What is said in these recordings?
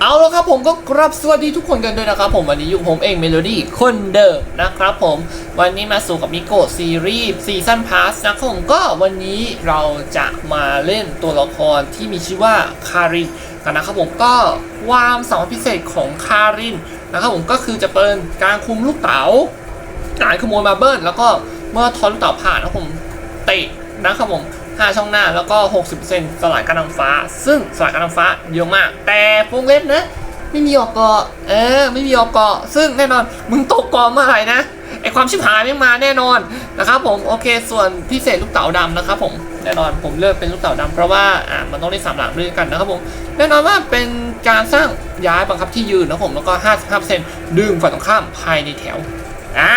เอาแล้วครับผมก็กรับสวัสดีทุกคนกันด้วยนะครับผมวันนี้อยู่ผมเองเมโลดี้คนเดิมนะครับผมวันนี้มาสู่กับมิโกะซีรีส์ซีซั่นพาสนะครับผมก็วันนี้เราจะมาเล่นตัวละครที่มีชื่อว่าคารินกันนะครับผมก็ความสามารถพิเศษของคารินนะครับผมก็คือจะเป็นการคุมลูกเต๋าการขโมยมาเบิลแล้วก็เมื่อทอนลูกเต๋าผ่านนะครับผมเตะนะครับผม 5 ช่องหน้าแล้วก็ 6 0สลายการน้ำฟ้า ซึ่งสลายการน้ำฟ้าเยอะมาก แต่พวงเล็บนะ ไม่มีออกเกาะเออ ไม่มีออกเกาะซึ่งแน่นอนมึงตกเกาะเมื่อไหร่นะไอความชิบหายไม่มาแน่นอนนะครับผมโอเคส่วนพิเศษลูกเต๋าดำนะครับผมแน่นอนผมเลือกเป็นลูกเต๋าดำเพราะว่าอ่ามันต้องได้สามหลักด้วยกันนะครับผมแน่นอนว่าเป็นการสร้างย้ายบังคับที่ยืนนะผมแล้วก็ 55%ดึงฝ่ายตรงข้ามภายในแถว อ่า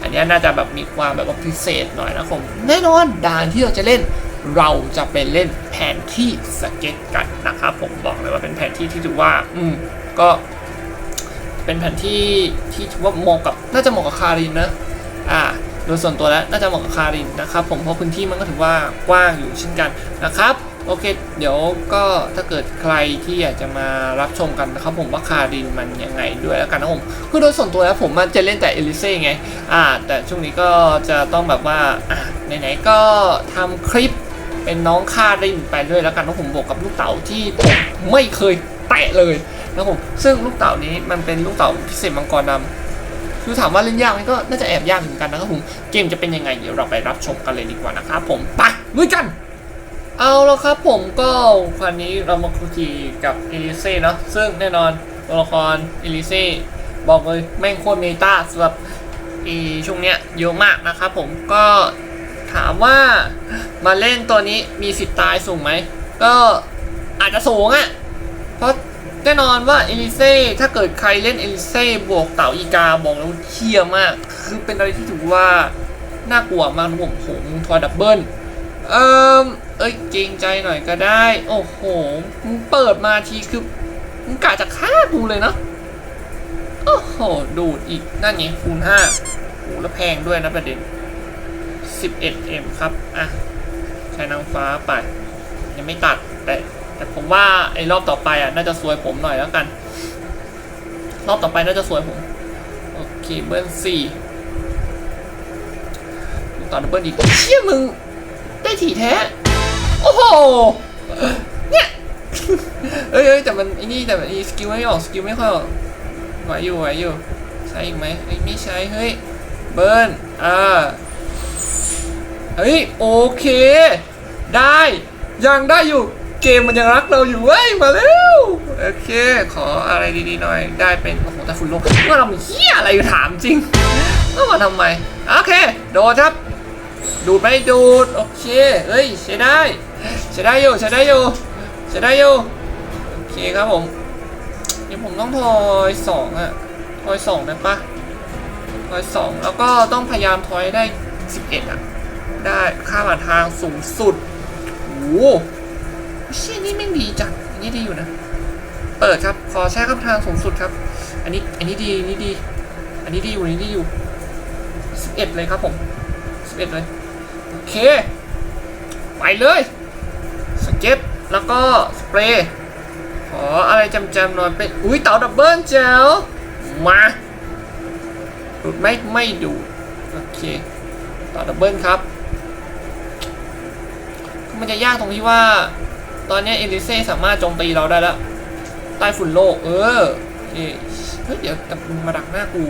อันนี้น่าจะแบบมีความแบบพิเศษหน่อยนะผมแน่นอนด่านที่เราจะเล่นเราจะเป็นเล่นแผนที่สเก็ตกันนะครับผมบอกเลยว่าเป็นแผนที่ที่ถือว่า อืมก็เป็นแผนที่ที่ถือว่าเหมาะกับน่าจะเหมาะกับคารินนะ อ่า โดยส่วนตัวแล้วน่าจะเหมาะกับคารินนะครับ ผมเพราะพื้นที่มันก็ถือว่ากว้างอยู่เช่นกันนะครับ โอเค เดี๋ยวก็ถ้าเกิดใครที่อยากจะมารับชมกันนะครับผมว่าคารินมันยังไงด้วยแล้วกันนะผมคือโดยส่วนตัวแล้วผมมันจะเล่นแต่เอลิเซ่ไงอ่าแต่ช่วงนี้ก็จะต้องแบบว่าอ่าไหนๆก็ทำคลิปเป็นน้องคารินไปด้วยแล้วกันนะผมบวกกับลูกเต๋าที่ผมไม่เคยแตะเลยนะผมซึ่งลูกเต๋านี้มันเป็นลูกเต๋าพิเศษมังกรดำคือถามว่าเล่นยากไหมก็น่าจะแอบยากเหมือนกันนะครับผมเกมจะเป็นยังไงเดี๋ยวเราไปรับชมกันเลยดีกว่านะครับผมไปลุยกัน เอาแล้วครับผมก็คราวนี้เรามาคุยกับเอลิเซ่เนาะซึ่งแน่นอนตัวละครเอลิเซ่บอกเลยแม่งโคตรเมตาสำหรับอีช่วงเนี้ยเยอะมากนะครับผมก็ถามว่ามาเล่นตัวนี้มีสิทธิ์ตายสูงไหม ก็อาจจะสูงอะ่ะ เพราะแน่นอนว่าเอลิเซ่ถ้าเกิดใครเล่นเอลิเซ่บวกเต่าอีกาบอกแล้วเคียมาก คือเป็นอะไรที่ถือว่า น่ากลัวมากนะผมโหมึงทอยดับเบิลเอิม เอ้ยเกรงใจหน่อยก็ได้ โอ้โหมึงเปิดมาทีคือมึงกะจะฆ่ากูเลยเนาะโอ้โห ดูดอีก นั่นไงคูณห้าโอ้แล้วแพงด้วยนะประเด็น 11M ครับ อะ ใช้นางฟ้าไป ยังไม่ตัด แต่แต่ผมว่าไอ้รอบต่อไปอะ น่าจะซวยผมหน่อยแล้วกัน รอบต่อไปน่าจะซวยผม โอเค เบิร์นสี่ต่อดับเบิลอีกเชี่ยมึง ได้ถี่แท้ โอ้โห เนี่ยเอ้ยแต่มันไอ้นี่แต่มันสกิลไม่ออกสกิลไม่ค่อยออกไหวอยู่ไหวอยู่ใช้อีกไหมเอ้ไม่ใช้เฮ้ยเบิร์นอ่าเฮ้ยโอเค ได้ยังได้อยู่เกมมันยังรักเราอยู่เว้ยมาเร็วโอเค ขออะไรดีๆหน่อย ได้เป็นโอ้โหแต่ฝุ่นลงว่าเราเฮียอะไรถามจริงก็มาทำไมโอเคโดดครับ ดูดไหมดูด โอเคเฮ้ยใช้ได้ ใช้ได้อยู่ใช้ได้อยู่ใช้ได้อยู่โอเคครับผมเดี๋ยวผมต้องทอยสองอะทอยสองนะปะทอยสองแล้วก็ต้องพยายามทอยได้สิบเอ็ดอะได้ค่าผ่านทางสูงสุดโอ้โหเชี่ยนี่แม่งดีจังอันนี้ดีอยู่นะ เปิดครับ ขอใช้ค่าผ่านทางสูงสุดครับ อันนี้อันนี้ดีอันนี้ดี อันนี้ดีอยู่อันนี้ดีอยู่สิบเอ็ดเลยครับผมสิบเอ็ดเลยโอเคไปเลย เก็ตแล้วก็สเปรย์ขออะไรจำๆหน่อยเป็น อุ้ยเต่าดับเบิลเจลมาดูดไม่ไม่ดูดโอเคต่อดับเบิลครับ มันจะยากตรงที่ว่า ตอนนี้เอลิเซ่สามารถโจมตีเราได้แล้วใต้ฝุ่นโลก เออโอเคเฮ้ยเดี๋ยวแต่มึงมาดักหน้ากู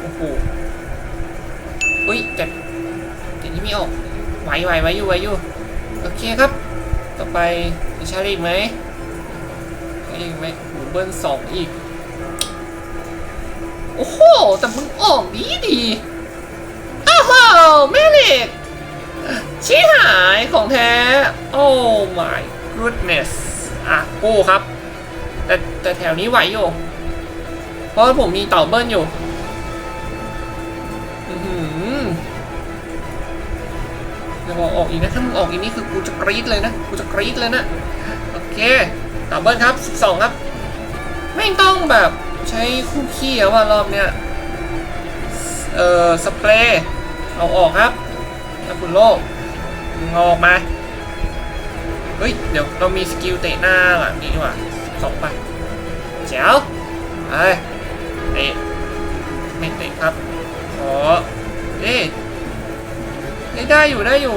โอ้โหอุ้ยแต่แต่นี่ไม่ออกไหวไหวไหวอยู่ไหวอยู่ โอเคครับ ต่อไปมีชาลีกไหมชาลีกไหมโอ้โหเบิ้ลสองอีก โอ้โห แต่มึงออกดีดีอ้าวแม่เหล็กชี้หายของแท้ โอ้ my goodness อะกู้ครับ แต่แต่แถวนี้ไหวอยู่ เพราะผมมีเต่าเบิ้ลอยู่ อย่าบอกออกอีกนะถ้ามึงออกอีกนี่คือกูจะกรี๊ดเลยนะกูจะกรี๊ดเลยนะโอเคเต่าเบิ้ลครับ12ครับ ไม่ต้องแบบใช้คู่ขี้อะว่ารอบเนี้ยเอ่อสเปรย์เอาออกครับถ้าคุณโลกมึงอออกมาเฮ้ย เดี๋ยวเรามีสกิลเตะหน้าหลังนี้ดีกว่าสองไปแจ๋วไปเตะ ได้อยู่ได้อยู่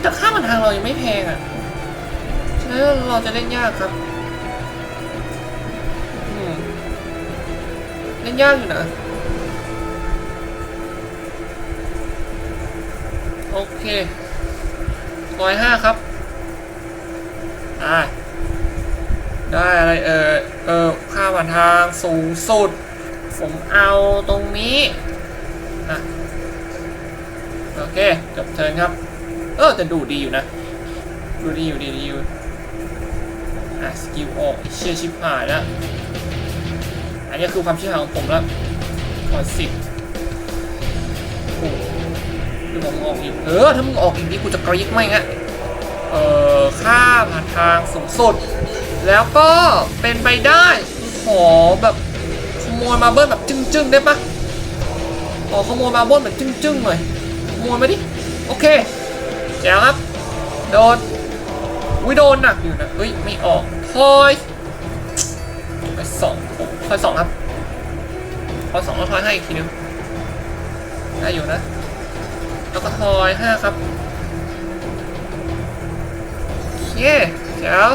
แต่ค่ามันทางเรายังไม่แพงอะฉะนั้นเราจะเล่นยากครับเล่นยากอยู่นะ โอเคร้อยห้าครับ อ่า ได้อะไรเออเออค่าผ่านทางสูงสุด ผมเอาตรงนี้ โอเคจบเทิร์นครับ เออแต่ดูดีอยู่นะ ดูดีอยู่ดีดีอยู่อะสกิลออกเชี่ยชิบหายแล้วอันนี้คือความชิบหายของผมแล้วขอสิบโอ้ดูผมออกอีกเออถ้ามึงออกอีกนี่กูจะกรี๊ดไม่งะเออค่าผ่านทางสูงสุด แล้วก็เป็นไปได้ขอแบบขโมยมาเบิ้ลแบบจึ้งๆ ได้ปะขอขโมยมาเบิ้ลแบบจึ้งๆหน่อย ขโมยมาดิ โอเคแจ๋วครับ โดนวิโดนหนักอยู่นะเฮ้ย ไม่ออกทอยทอยสองทอยสองครับทอยสองแล้วทอยให้อีกทีนึงได้อยู่นะ แล้วก็ทอยห้าครับโอเคแจ๋ว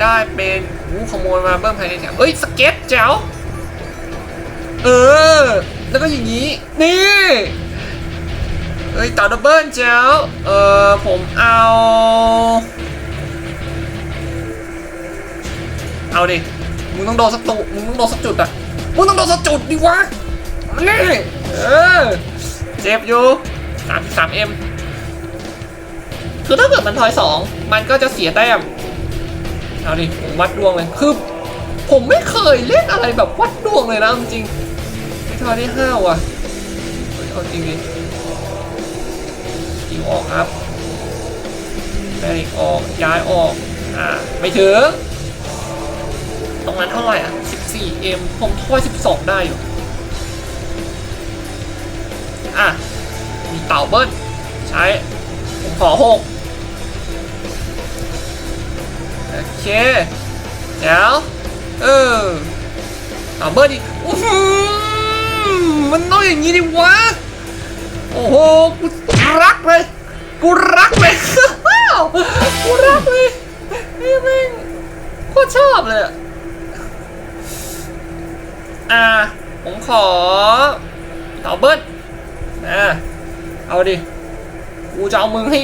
ได้เป็นอู้ขโมยมาเบิ้มภายในแถวเอ้ย สเก็ตแจ๋วเออ แล้วก็อย่างนี้ นี่ เอ้ยต่อดับเบิลเจ้าเออผมเอา เอาดิ มึงต้องโดนสักตุมึงต้องโดนสักจุดอะมึงต้องโดนสักจุดดิวะมันนี่เออ เจ็บอยู่สามสามเอ็มคือถ้าเกิดมันทอยสองมันก็จะเสียแต้ม เอาดิ ผมวัดดวงเลย คือ ผมไม่เคยเล่นอะไรแบบวัดดวงเลยนะจริงไม่ทอยได้ห้าว่ะเอาจริงดิ ออกครับแบริกออกย้ายออกอ่าไม่ถึง ตรงนั้นเท่าไหร่อะ 14M ผมถ้อย12 ได้อยู่ อะ มีเต่าเบิ้ลใช้ ผมขอ6โอเคเดี๋ยวเออเต่าเบิ้ลอีกมันต้องอย่างนี้ดิวะ โอ้โหกูรักเลย กูรักเลยกูรักเลยนี่แม่งโคตรชอบเลยอะอ่า ผมขอเต่าเบิ้ลอ่าเอาดิ กูจะเอามึงให้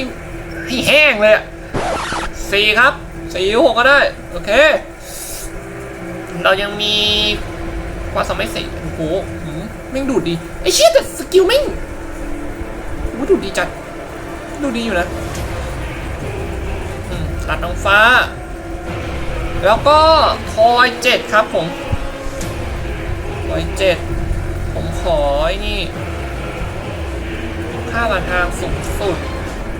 ให้แห้งเลยอะสี่ครับสี่หกก็ได้ โอเค เรายังมีความสามารถสี่โอ้โหมแม่งดูดดี ไอ้เชี่ยแต่สกิลแม่ง ดูดีจัด ดูดีอยู่นะตัดน้องฟ้า แล้วก็คอยเจ็ดครับผม คอยเจ็ด ผมขอนี่ค่าผ่านทางสูงสุด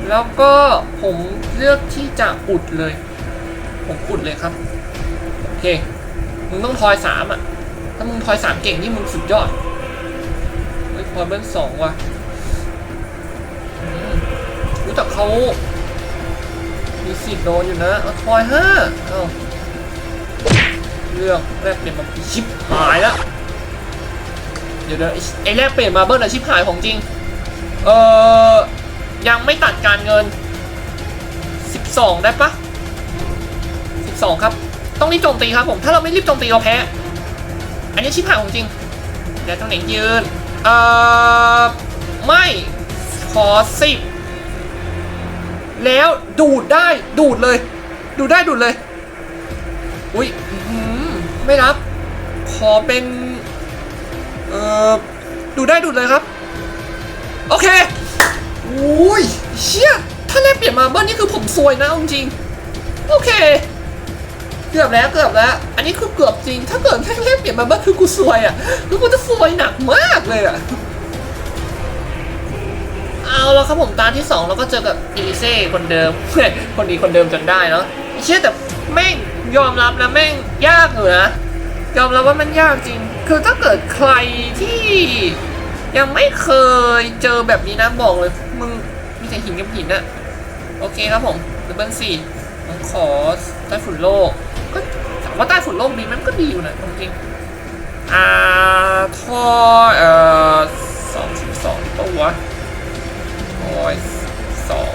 แล้วก็ผมเลือกที่จะอุดเลย ผมอุดเลยครับ โอเค มึงต้องทอยสามอะ ถ้ามึงทอยสามเก่งนี่มึงสุดยอดเฮ้ยพอยเบิ้ลสองว่ะ แต่เขามีสิทธิ์โดนอยู่นะเอาทอยห้าเอาเรื่องแรกเปลี่ยนมาชิปหายแล้วเดี๋ยวเดี๋ยวไอ้แรกเปลี่ยนมาเบิ้ลอะชิปหายของจริง เออยังไม่ตัดการเงิน 12 ได้ปะ12 ครับ ต้องรีบโจมตีครับผม ถ้าเราไม่รีบโจมตีเราแพ้ อันนี้ชิปหายของจริง เดี๋ยวต้องไหนยืน เอ่อ ไม่ ขอสิบ แล้วดูดได้ดูดเลย ดูดได้ดูดเลย อุ้ยไม่รับ ขอเป็น เอ่อ ดูดได้ดูดเลยครับ โอเคอุ้ยเชี่ยถ้าแลกเปลี่ยนมาเบิ้ลนี่คือผมซวยนะจริงโอเค เกือบแล้วเกือบแล้ว อันนี้คือเกือบจริง ถ้าเกิดแลกเปลี่ยนมาบิ้ลคือกูซวยอะคือกูจะซวยหนักมากเลยอะ เอาแล้วครับผมตาที่2เราก็เจอกับอีลิเซ่คนเดิม คนดีคนเดิมจนได้เนาะเชื่อแต่แม่งยอมรับนะแม่งยากอยู่นะยอมรับว่ามันยากจริง คือถ้าเกิดใครที่ยังไม่เคยเจอแบบนี้นะบอกเลยมึงมีแต่หินกับหินอะโอเคครับผมดับเบิลสี่ผมขอไต้ฝุ่นโลก ก็ว่าใต้ฝุ่นโลกดีไหมมันก็ดีอยู่นะจริงอ่าทอเอ่อสองสิบสองตัว ทอยสอง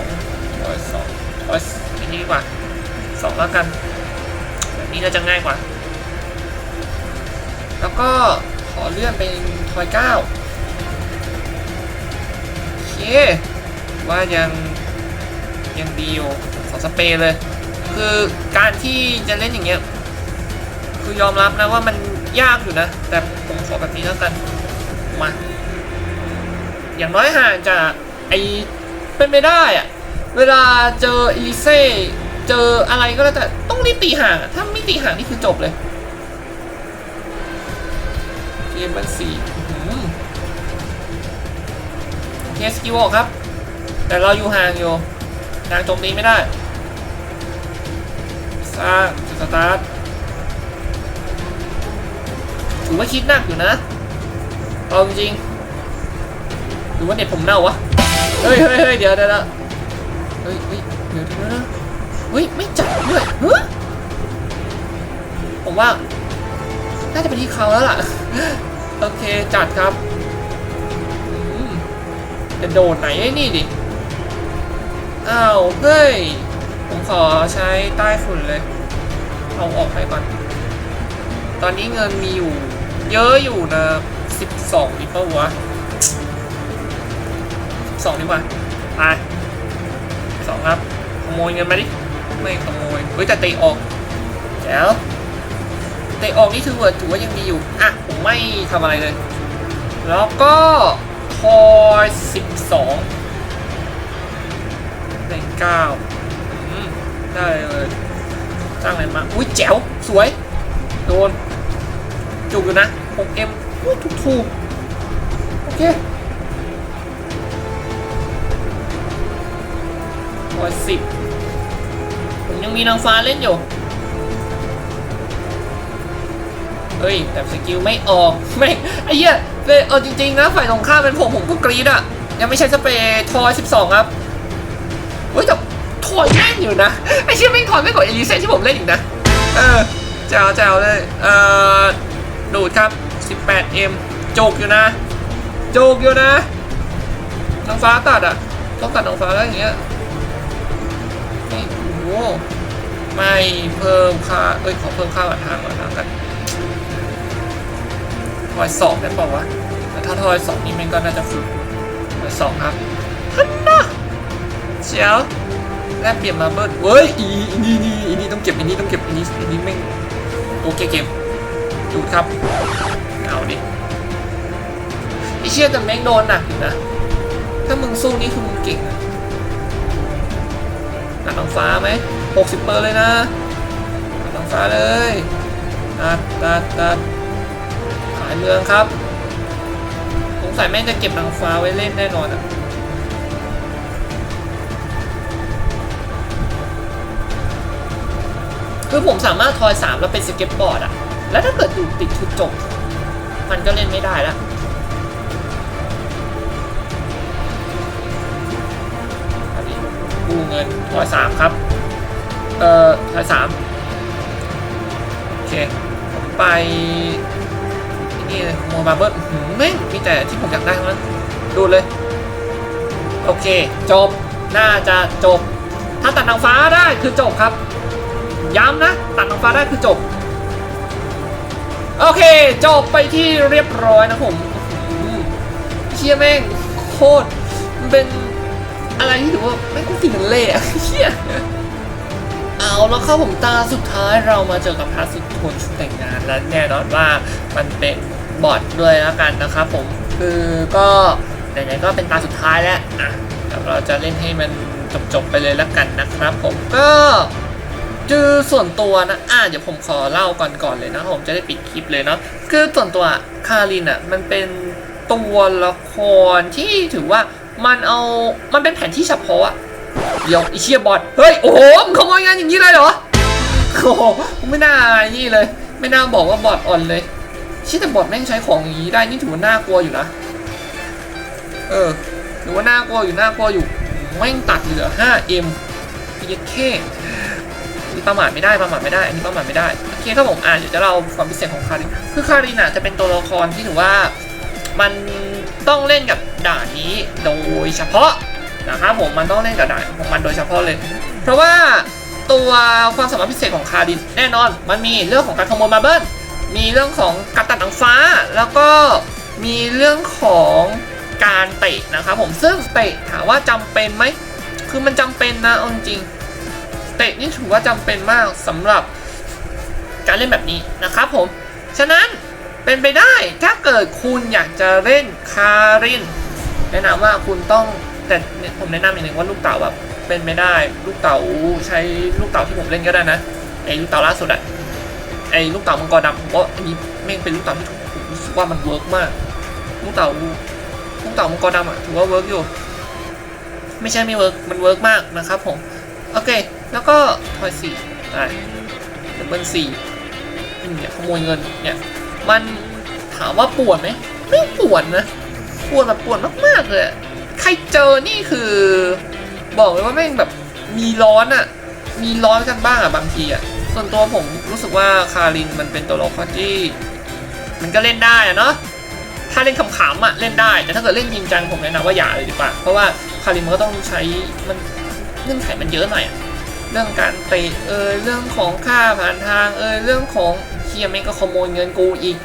ทอยสองทอยอันนี้ดีกว่าสองแล้วกัน แบบนี้น่าจะง่ายกว่า แล้วก็ขอเลื่อนเป็นทอยเก้าโอเค ว่ายังยังดีอยู่ขอสเปรย์เลย คือการที่จะเล่นอย่างเงี้ย คือยอมรับนะว่ามันยากอยู่นะ แต่ผมขอแบบนี้แล้วกัน มา อย่างน้อยห่างจาก ไอเป็นไม่ได้อะเวลาเจออีเซ่เจออะไรก็แล้วแต่ต้องรีบตีห่างถ้าไม่ตีห่างนี่คือจบเลยเกมมันสี่เคสกิวออกครับ แต่เราอยู่ห่างอยู่ทางโจมตีไม่ได้สร้างสตาร์ทถือว่าคิดหนักอยู่นะเอาจริงหรือว่าเน็ตผมเน่าวะ เฮ้ยเฮ้ยเฮ้ยเดี๋ยวเดี๋ยวเฮ้ยเฮ้ยเดี๋ยวเดี๋ยวเฮ้ยไม่จับด้วยเฮ้ยผมว่า น่าจะเป็นที่เขาแล้วล่ะ โอเคจัดครับจะโดดไหนไอ้นี่ดิ อ้าวเฮ้ย ผมขอใช้ใต้ฝุ่นเลย เอาออกไปก่อน ตอนนี้เงินมีอยู่ เยอะอยู่นะ 12ดิเปล่าวะ 12ดีกว่าไปสองครับ ขโมยเงินมาดิ ไม่ขโมย เฮ้ยแต่เตะออกแจ๋วเตะออกนี่ถือว่าถือว่ายังมีอยู่ อะ ผมไม่ทำอะไรเลย แล้วก็คอยสิบสองในเก้าได้เลยสร้างอะไรมา อุ้ยแจ๋ว สวย โดน จุกอยู่นะ 6M อุ้ยถูกถูกโอเค คอยสิบผมยังมีนางฟ้าเล่นอยู่ เฮ้ย แต่สกิลไม่ออกไม่งไอ้เหี้ยเลยเอาจริงๆนะฝ่ายตรงข้ามเป็นผมผมก็กรีดอะยังไม่ใช่สเปรย์ทอย12ครับ เฮ้ยแต่ทอยแม่นอยู่นะ ไอ้เชี่ยแม่งทอยไม่กว่าเอลิเซนที่ผมเล่นอีกนะ เออแจ๋วแจ๋วเลย เอ่อ ดูดครับ 18M โจกอยู่นะโจกอยู่นะน้องฟ้าตัดอะต้องตัดน้องฟ้าแล้วอย่างเงี้ย โอ้โหไม่เพิ่มค่า เอ้ย ขอเพิ่มค่าบัตรทางก่อนนะกันทอยสองได้ป่าวะแต่ถ้าทอยสองนี่มันก็น่าจะฝึกทอยสองครับฮันนะเชียวแลกเปลี่ยนมาเบิร์ดเว้ยอีนี่นี่อีนี่ต้องเก็บอีนี่ต้องเก็บอีนี่อีนี่แม่โอเคเก็บดูดครับเอาดิไอเชี่ยแต่แม่งโดนหนักอยู่นะ ถ้ามึงสู้นี่คือมึงเก่งนะ ตัดน้องฟ้าไหมหกสิบเปอร์เลยนะตัดน้องฟ้าเลยตัดตัดตัดขายเมืองครับสงสัยแม่งจะเก็บนางฟ้าไว้เล่นแน่นอนอะคือผมสามารถทอยสามแล้วเป็นสเก็ตบอร์ดอะ แล้วถ้าเกิดอยู่ติดชุดจบ มันก็เล่นไม่ได้แล้ว กู้เงินทอยสามครับ เอ่อทอยสามโอเค ผมไปนี่เลยโมบาเบิลแม่งมีแต่ที่ผมอยากได้ทั้งนั้น ดูเลย โอเค จบ น่าจะจบ ถ้าตัดนางฟ้าได้คือจบครับ ย้ำนะ ตัดนางฟ้าได้คือจบ โอเค จบไปที่เรียบร้อยนะผมเชี่ยแม่งโคตรเป็น อะไรที่ถือว่าแม่ก็ฟินเละเชี่ยเอาแล้วครับผมตาสุดท้ายเรามาเจอกับพระสุดทนชุดแต่งงานและแน่นอนว่ามันเป็นบอทด้วยแล้วกันนะครับผมคือก็ไหนๆก็เป็นตาสุดท้ายแล้วอะเดี๋ยวเราจะเล่นให้มันจบๆไปเลยแล้วกันนะครับ ผมก็จือส่วนตัวนะ อะเดี๋ยวผมขอเล่าก่อนก่อนเลยนะผมจะได้ปิดคลิปเลยเนาะ คือส่วนตัวคารินอะมันเป็นตัวละครที่ถือว่า มันเอา มันเป็นแผนที่เฉพาะอะเดี๋ยวไอเชียบอท เฮ้ย โอ้โหมึงขโมยงานอย่างนี้เลยเหรอ โอ้โหไม่น่านี่เลย ไม่น่าบอกว่าบอทอ่อนเลยชี่ยแต่บอทแม่งใช้ของอย่างนี้ได้ นี่ถือว่าน่ากลัวอยู่นะ เออถือว่าน่ากลัวอยู่น่ากลัวอยู่ แม่งตัดเหลือ 5M เยัดแค่นี่ประมาทไม่ได้ประมาทไม่ได้ อันนี้ประมาทไม่ได้ โอเคเคครับผมอ่านเดี๋ยวจะเล่าความพิเศษของคาริน คือคารินอะจะเป็นตัวละครที่ถือว่า มันต้องเล่นกับด่านนี้โดยเฉพาะนะครับผมมันต้องเล่นกับด่านของมันโดยเฉพาะเลย เพราะว่าตัวความสามารถพิเศษของคารินแน่นอน มันมีเรื่องของการขโมยมาเบิลมีเรื่องของการตัดหนังฟ้า แล้วก็มีเรื่องของการเตะนะครับผมซึ่งเตะถามว่าจำเป็นไหมคือมันจำเป็นนะเอาจริงเตะนี่ถือว่าจำเป็นมากสำหรับการเล่นแบบนี้นะครับผม ฉะนั้น เป็นไปได้ถ้าเกิดคุณอยากจะเล่นคารินแนะนำว่าคุณต้องแต่ผมแนะนำอย่างหนึ่งว่าลูกเต่าแบบเป็นไม่ได้ ลูกเต่าใช้ลูกเต่าที่ผมเล่นก็ได้นะไอ้ลูกเต่าล่าสุดอะไอ้ลูกเต่ามังกรดำผมว่าอันนี้แม่งเป็นลูกเต่าที่ผมรู้สึกว่ามันเวิร์กมาก ลูกเต่าลูกเต่ามังกรดำอะถือว่าเวิร์กอยู่ ไม่ใช่ไม่เวิร์กมันเวิร์กมากนะครับผมโอเค แล้วก็ทอยสี่ได้ดับเบิลสี่เนี่ยขโมยเงินเนี่ย มันถามว่าปวดไหมไม่ปวดนะปวดแบบปวดมากๆเลยใครเจอนี่คือ บอกเลยว่าแม่งแบบมีร้อนอะ่ะมีร้อนกันบ้างอะ่ะบางทีอะ่ะส่วนตัวผมรู้สึกว่าคารินมันเป็นตัวละครที่ มันก็เล่นได้อะเนาะถ้าเล่นขำๆอะ่ะเล่นได้ แต่ถ้าเกิดเล่นจริงจังผมแนะนำว่าอย่าเลยดีกว่าเพราะว่าคารินมันก็ต้องใช้มันเงื่อนไขมันเยอะหน่อยอเรื่องการเตะเอยเรื่องของค่าผ่านทางเอยเรื่องของ ฮียแม่งก็ขโมยเงินกูอีก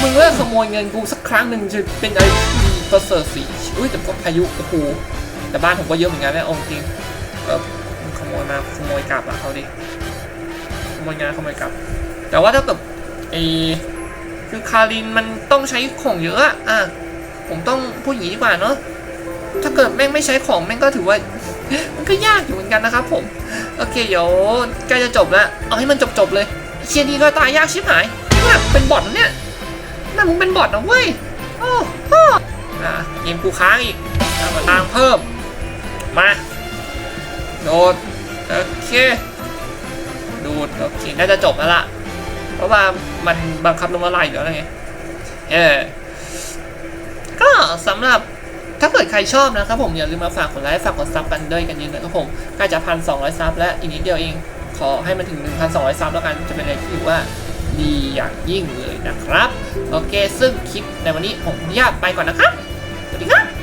มึงเลิกขโมยเงินกูสักครั้งหนึ่งจะเป็นอะไรดีประเสริฐสิอุ้ยแต่ก็พายุโอ้โหแต่บ้านผมก็เยอะเหมือนกันนะเอาจริงก็ขโมยมาขโมยกลับอะเขาดิขโมยงานขโมยกลับ แต่ว่าถ้าเกิดไอคือคารินมันต้องใช้ของเยอะอะอะผมต้องพูดอย่างนี้ดีกว่าเนาะถ้าเกิดแม่งไม่ใช้ของแม่งก็ถือว่ามันก็ยากอยู่เหมือนกันนะครับผม โอเคเดี๋ยวใกล้จะจบแล้ว เอาให้มันจบๆเลย เชียร์ดีก็ตายยากชิบหายว่าเป็นบอทเนี่ยน่ามึงเป็นบอทนะเว้ยโอ้โหอะเกมกูค้างอีกเอามาตังเพิ่ม มาโดดโอเคดูดโอเคน่าจะจบแล้วล่ะ เพราะว่ามันบังคับลงมาไล่อยู่แล้วไงเออก็สำหรับถ้าเกิดใครชอบนะครับผมอย่าลืมมาฝากกดไลค์ฝากกดซับกันด้วยกันเยอะนะครับผมใกล้จะพันสองร้อยซับและอีกนิดเดียวเอง ขอให้มันถึง 1,200 ซับแล้วกันจะเป็นอะไรที่ว่าดีอย่างยิ่งเลยนะครับ โอเค ซึ่งคลิปในวันนี้ผมขออนุญาตไปก่อนนะครับ สวัสดีครับ